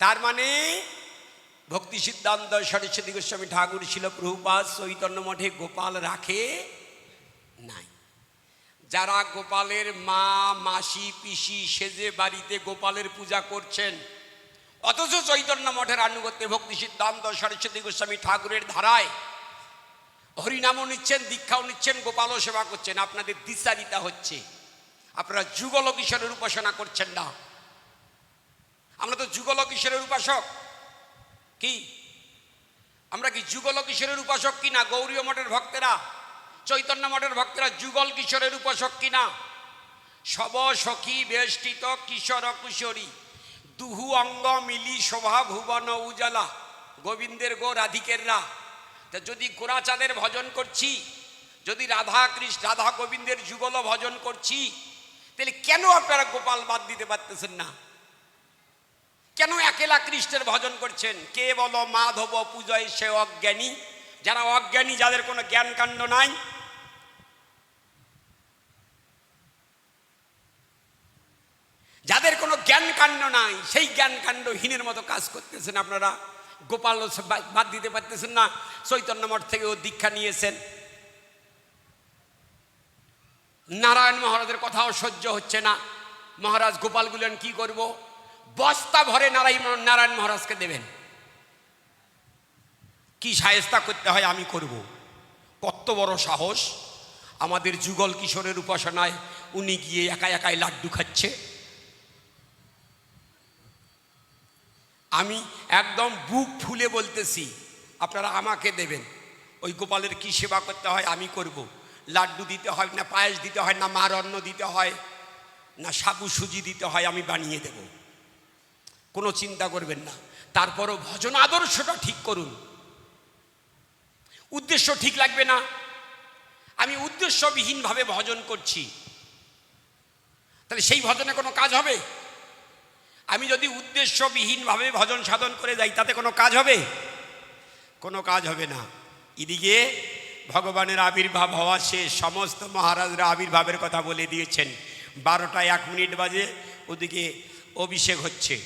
তার মানে ভক্তি সিদ্ধান্ত সরস্বতী গোস্বামী ঠাকুর ছিল প্রভুপাদ চৈতন্য মঠে গোপাল রাখে নাই। যারা গোপালের মা, মাসি, পিসি সেজে বাড়িতে গোপালের পূজা করছেন, অথচ চৈতন্য মঠের আনুগত্যে ভক্তি সিদ্ধান্ত সরস্বতী গোস্বামী ঠাকুরের ধারায় হরিনামও নিচ্ছেন, দীক্ষাও নিচ্ছেন, গোপালও সেবা করছেন। আপনাদের দিশারিতা হচ্ছে। আপনারা যুগল কিশোরের উপাসনা করছেন না। আমরা তো যুগল কিশোরের উপাসক। কি? আমরা কি যুগল কিশোরের উপাসক কি না? গৌরীয় মঠের ভক্তেরা, চৈতন্য মঠের ভক্তেরা যুগল কিশোরের উপাসক কি না? সব সখী বেষ্টিত কিশোর কুশরী, দুহু অঙ্গ মিলি শোভা ভুবন উজালা গোবিন্দের গো রাধিকের রাধিকেররা। তা যদি গোরাচাঁদের ভজন করছি, যদি রাধা কৃষ্ণ, রাধা গোবিন্দের যুগল ভজন করছি, তাহলে কেন আপনারা গোপাল বাদ দিতে পারতেছেন না? কেন একেলা কৃষ্ণের ভজন করছেন? কে বলো মাধব পূজয় সে অজ্ঞানী। যারা অজ্ঞানী, যাদের কোনো জ্ঞান কাণ্ড নাই। যাদের কোনো জ্ঞান কাণ্ড নাই, সেই জ্ঞান কাণ্ডহীনের মতো কাজ করতেছেন আপনারা। গোপাল বাদ দিতে পারতেছেন না। চৈতন্য মঠ থেকে ও দীক্ষা নিয়েছেন। নারায়ণ মহারাজের কথাও সহ্য হচ্ছে না। মহারাজ গোপাল গুলেন কি করব? বস্তা ভরে নারায়ণ নারায়ণ মহারাজকে দেবেন। কি সায়স্তা করতে হয় আমি করব। কত বড় সাহস। আমাদের যুগল কিশোরের উপাসনায় উনি গিয়ে একা একাই লাড্ডু খাচ্ছে। আমি একদম বুক ফুলে বলতেছি, আপনারা আমাকে দেবেন। ওই গোপালের কি সেবা করতে হয় আমি করব। লাড্ডু দিতে হয় না পায়েস দিতে হয় না মার অন্ন দিতে হয় না সাবু সুজি দিতে হয় আমি বানিয়ে দেব। কোনো চিন্তা করবেন না। তারপরও ভজন আদর্শটা ঠিক করুন। উদ্দেশ্য ঠিক লাগবে না। আমি উদ্দেশ্যবিহীনভাবে ভজন করছি। তাহলে সেই ভজনে কোনো কাজ হবে? আমি যদি উদ্দেশ্যবিহীনভাবে ভজন সাধন করে যাই, তাতে কোনো কাজ হবে? কোনো কাজ হবে না। এদিকে ভগবানের আবির্ভাব হওয়া শেষ। সমস্ত মহারাজরা আবির্ভাবের কথা বলে দিয়েছেন। বারোটা এক মিনিট বাজে, ওদিকে অভিষেক হচ্ছে।